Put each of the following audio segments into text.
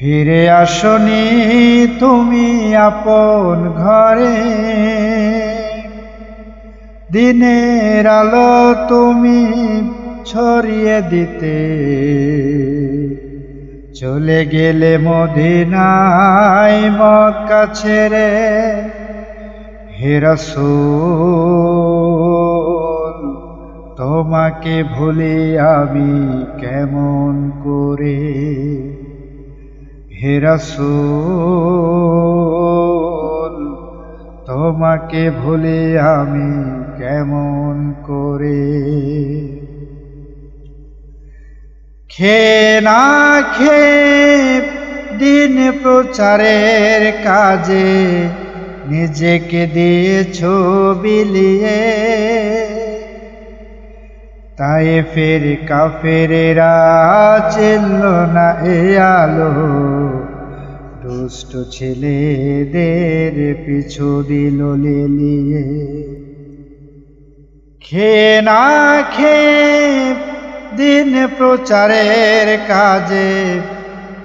ফিরে আসনি তুমি আপন ঘরে। দিনের আলো তুমি ছড়িয়ে দিতে। চলে গেলে মদিনায় মক্কা ছেড়ে হে রাসূল, তোমাকে ভুলে আমি কেমন করে? হে রাসূল, তোমাকে ভুলে আমি কেমন করে? খে না খে দিন প্রচারের কাজে নিজেকে দিয়েছ বিলিয়ে তাই ফের কাফেরেরা চিনল না এ আলো। দুষ্ট ছেলেদের পিছু দিল লিলিয়ে। খে না খে দিন প্রচারের কাজে,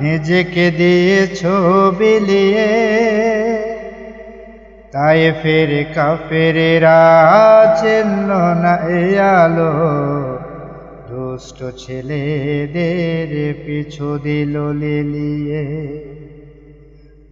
নিজেকে দিয়েছ বিলিয়ে। তাই ফের কাফেরেরা চিনল না এ আলো, দুষ্ট ছেলেদের পিছু দিল লিলিয়ে।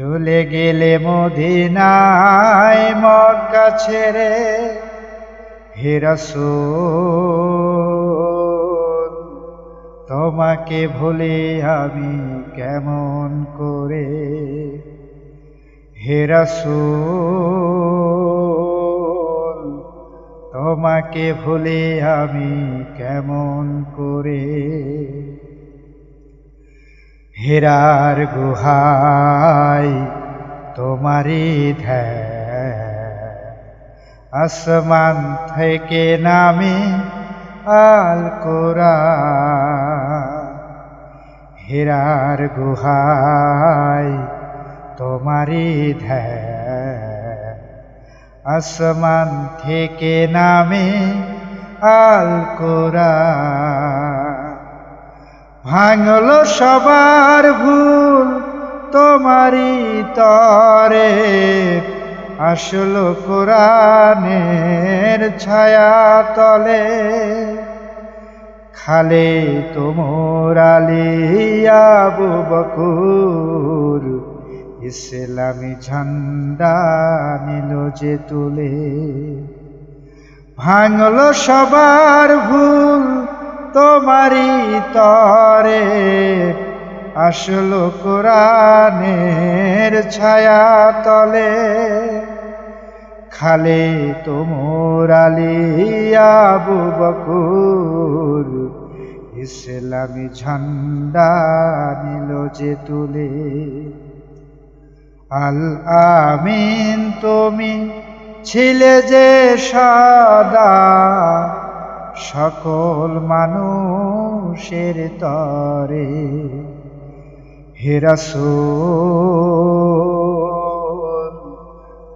চলে গেলে মদিনায় মক্কা ছেড়ে হে রাসূল, তোমাকে ভুলে আমি কেমন করে? হে রাসূল, তোমাকে ভুলে আমি কেমন করে? হেরার গুহায় তোমারি ধ্যান। আসমান থেকে নামে আল কোরা হেরার গুহায় তোমারি ধ্যান। আসমান থেকে নামে আল কোরা ভাঙল সবার ভুল তোমারি তরে আসল কোরআনের ছায়া তলে খালে তোমর আলিয়া বকুর, ইসলামী ঝান্ডা নিল যে তুলে। ভাঙল সবার ভুল তোমারি তরে আসলো কোরআনের ছায়া তলে খালে তোমর আলী, আবু বকুর ইসলামী ঝান্ডা নিল যে তুলে। আল আমিন, তুমি ছিলে যে সাদা সকল মানুষের তরে। হেরাসুল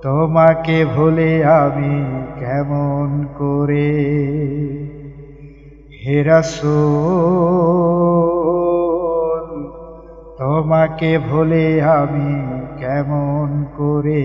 তোমাকে ভুলে আমি কেমন করে? হেরাসুল তোমাকে ভুলে আমি কেমন করে?